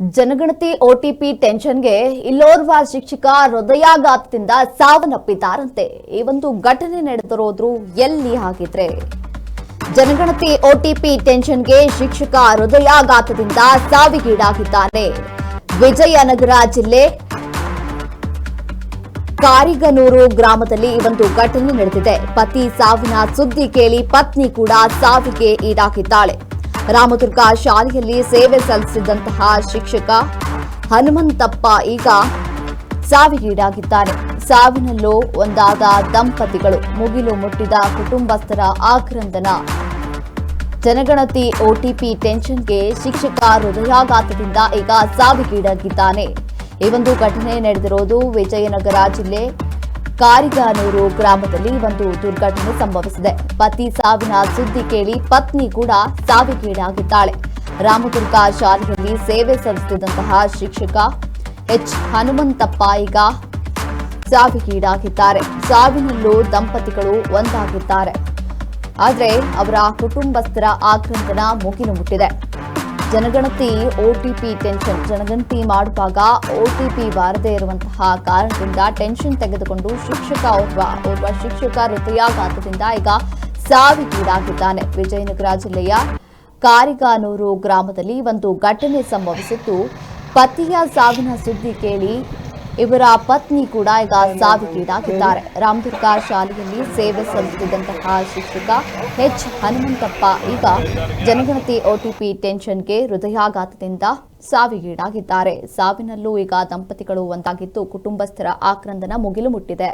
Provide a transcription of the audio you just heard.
ಜನಗಣತಿ ಒಟಿಪಿ ಟೆನ್ಷನ್ಗೆ ಇಲ್ಲೋರ್ವ ಶಿಕ್ಷಕ ಹೃದಯಾಘಾತದಿಂದ ಸಾವನ್ನಪ್ಪಿದ್ದಾರಂತೆ. ಈ ಒಂದು ಘಟನೆ ನಡೆದಿರೋದ್ರು ಎಲ್ಲಿ ಹಾಗಿದ್ರೆ? ಜನಗಣತಿ ಒಟಿಪಿ ಟೆನ್ಷನ್ಗೆ ಶಿಕ್ಷಕ ಹೃದಯಾಘಾತದಿಂದ ಸಾವಿಗೀಡಾಗಿದ್ದಾರೆ ವಿಜಯನಗರ ಜಿಲ್ಲೆ ಕಾರಿಗನೂರು ಗ್ರಾಮದಲ್ಲಿ ಈ ಒಂದು ಘಟನೆ ನಡೆದಿದೆ. ಪತಿ ಸಾವಿನ ಸುದ್ದಿ ಕೇಳಿ ಪತ್ನಿ ಕೂಡ ಸಾವಿಗೆ ಈಡಾಗಿದ್ದಾಳೆ ರಾಮದುರ್ಗ ಶಾಲೆಯಲ್ಲಿ ಸೇವೆ ಸಲ್ಲಿಸಿದಂತಹ ಶಿಕ್ಷಕ ಹನುಮಂತಪ್ಪ ಈಗ ಸಾವಿಗೀಡಾಗಿದ್ದಾನೆ ಸಾವಿನಲ್ಲೂ ಒಂದಾದ ದಂಪತಿಗಳು, ಮುಗಿಲು ಮುಟ್ಟಿದ ಕುಟುಂಬಸ್ಥರ ಆಕ್ರಂದನ ಜನಗಣತಿ ಒಟಿಪಿ ಟೆನ್ಷನ್ಗೆ ಶಿಕ್ಷಕ ಹೃದಯಾಘಾತದಿಂದ ಈಗ ಸಾವಿಗೀಡಾಗಿದ್ದಾನೆ. ಈ ಒಂದು ಘಟನೆ ನಡೆದಿರೋದು ವಿಜಯನಗರ ಜಿಲ್ಲೆ ಕಾರಿಗಾನೂರು ಗ್ರಾಮದಲ್ಲಿ ಒಂದು ದುರ್ಘಟನೆ ಸಂಭವಿಸಿದೆ. ಪತಿ ಸಾವಿನ ಸುದ್ದಿ ಕೇಳಿ ಪತ್ನಿ ಕೂಡ ಸಾವಿಗೀಡಾಗಿದ್ದಾಳೆ. ರಾಮದುರ್ಗ ಶಾಲೆಯಲ್ಲಿ ಸೇವೆ ಸಲ್ಲಿಸುತ್ತಿದ್ದಂತಹ ಶಿಕ್ಷಕ ಎಚ್. ಹನುಮಂತಪ್ಪ ಈಗ ಸಾವಿಗೀಡಾಗಿದ್ದಾರೆ. ಸಾವಿನಲ್ಲೂ ದಂಪತಿಗಳು ಒಂದಾಗಿದ್ದಾರೆ. ಆದರೆ ಅವರ ಕುಟುಂಬಸ್ಥರ ಆಕ್ರಂದನ ಮುಗಿಲು ಮುಟ್ಟಿದೆ. ಜನಗಣತಿ ಓಟಿಪಿ ಟೆನ್ಷನ್ ಜನಗಣತಿ ಮಾಡುವಾಗ ಓಟಿಪಿ ಬಾರದೇ ಇರುವಂತಹ ಕಾರಣದಿಂದ ಟೆನ್ಷನ್ ತೆಗೆದುಕೊಂಡು ಶಿಕ್ಷಕ ಓರ್ವ ಒಬ್ಬ ಶಿಕ್ಷಕ ಹೃದಯಾಘಾತದಿಂದ ಈಗ ಸಾವಿಗೀಡಾಗಿದ್ದಾನೆ. ವಿಜಯನಗರ ಜಿಲ್ಲೆಯ ಕಾರಿಗಾನೂರು ಗ್ರಾಮದಲ್ಲಿ ಒಂದು ಘಟನೆ ಸಂಭವಿಸಿದ್ದು, ಪತಿಯ ಸಾವಿನ ಸುದ್ದಿ ಕೇಳಿ ಇವರ ಪತ್ನಿ ಕೂಡ ಈಗ ಸಾವಿಗೀಡಾಗಿದ್ದಾರೆ ರಾಮದುರ್ಗ ಶಾಲೆಯಲ್ಲಿ ಸೇವೆ ಸಲ್ಲಿಸುತ್ತಿದ್ದಂತಹ ಶಿಕ್ಷಕ ಎಚ್. ಹನುಮಂತಪ್ಪ ಈಗ ಜನಗಣತಿ ಒಟಿಪಿ ಟೆನ್ಷನ್ಗೆ ಹೃದಯಾಘಾತದಿಂದ ಸಾವಿಗೀಡಾಗಿದ್ದಾರೆ. ಸಾವಿನಲ್ಲೂ ಈಗ ದಂಪತಿಗಳು ಒಂದಾಗಿದ್ದು ಕುಟುಂಬಸ್ಥರ ಆಕ್ರಂದನ ಮುಗಿಲು ಮುಟ್ಟಿದೆ.